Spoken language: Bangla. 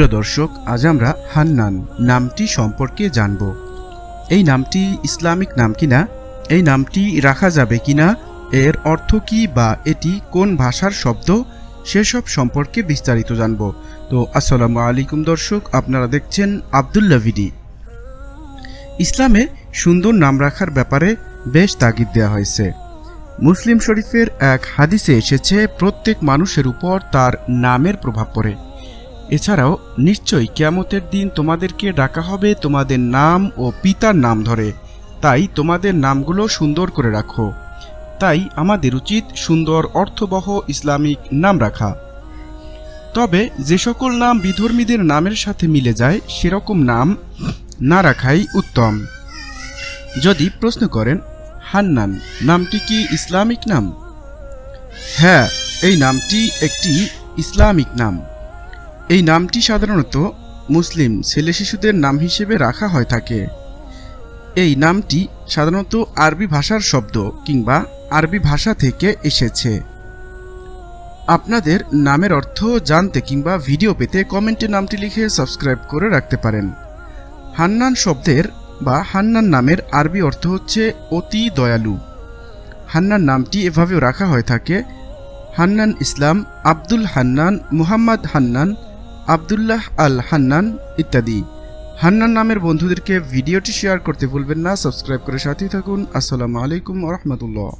সুপ্রিয় দর্শক, আজ আমরা হান্নান নামটি সম্পর্কে জানব। এই নামটি ইসলামিক নাম কিনা? এই নামটি রাখা যাবে কিনা? এর অর্থ কি বা এটি কোন ভাষার শব্দ? সেসব সম্পর্কে বিস্তারিত জানব। তো আসসালামু আলাইকুম দর্শক, আপনারা দেখছেন আবদুল্লা ভিডি। ইসলামে সুন্দর নাম রাখার ব্যাপারে বেশ তাগিদ দেওয়া হয়েছে। মুসলিম শরীফের এক হাদিসে এসেছে, প্রত্যেক মানুষের উপর তার নামের প্রভাব পড়ে। এছাড়াও, নিশ্চয়ই কেয়ামতের দিন তোমাদেরকে ডাকা হবে তোমাদের নাম ও পিতার নাম ধরে। তাই তোমাদের নামগুলো সুন্দর করে রাখো। তাই আমাদের উচিত সুন্দর, অর্থবহ, ইসলামিক নাম রাখা। তবে যে সকল নাম বিধর্মীদের নামের সাথে মিলে যায়, সেরকম নাম না রাখাই উত্তম। যদি প্রশ্ন করেন, হান্নান, নামটি কি ইসলামিক নাম? হ্যাঁ এই নামটি একটি ইসলামিক নাম। এই নামটি সাধারণত মুসলিম ছেলে শিশুদের নাম হিসেবে রাখা হয় থাকে। এই নামটি সাধারণত আরবি ভাষার শব্দ কিংবা আরবি ভাষা থেকে এসেছে। আপনাদের নামের অর্থ জানতে কিংবা ভিডিও পেতে কমেন্টে নামটি লিখে সাবস্ক্রাইব করে রাখতে পারেন। হান্নান শব্দের বা হান্নান নামের আরবি অর্থ হচ্ছে অতি দয়ালু। হান্নান নামটি এভাবেও রাখা হয়ে থাকে, হান্নান ইসলাম আব্দুল হান্নান মুহাম্মদ হান্নান আবদুল্লাহ আল হান্নান ইত্যাদি। হান্নান নামের বন্ধুদেরকে ভিডিওটি শেয়ার করতে ভুলবেন না, সাবস্ক্রাইব করে সাথেই থাকুন। আসসালামু আলাইকুম রহমতুল্লাহ।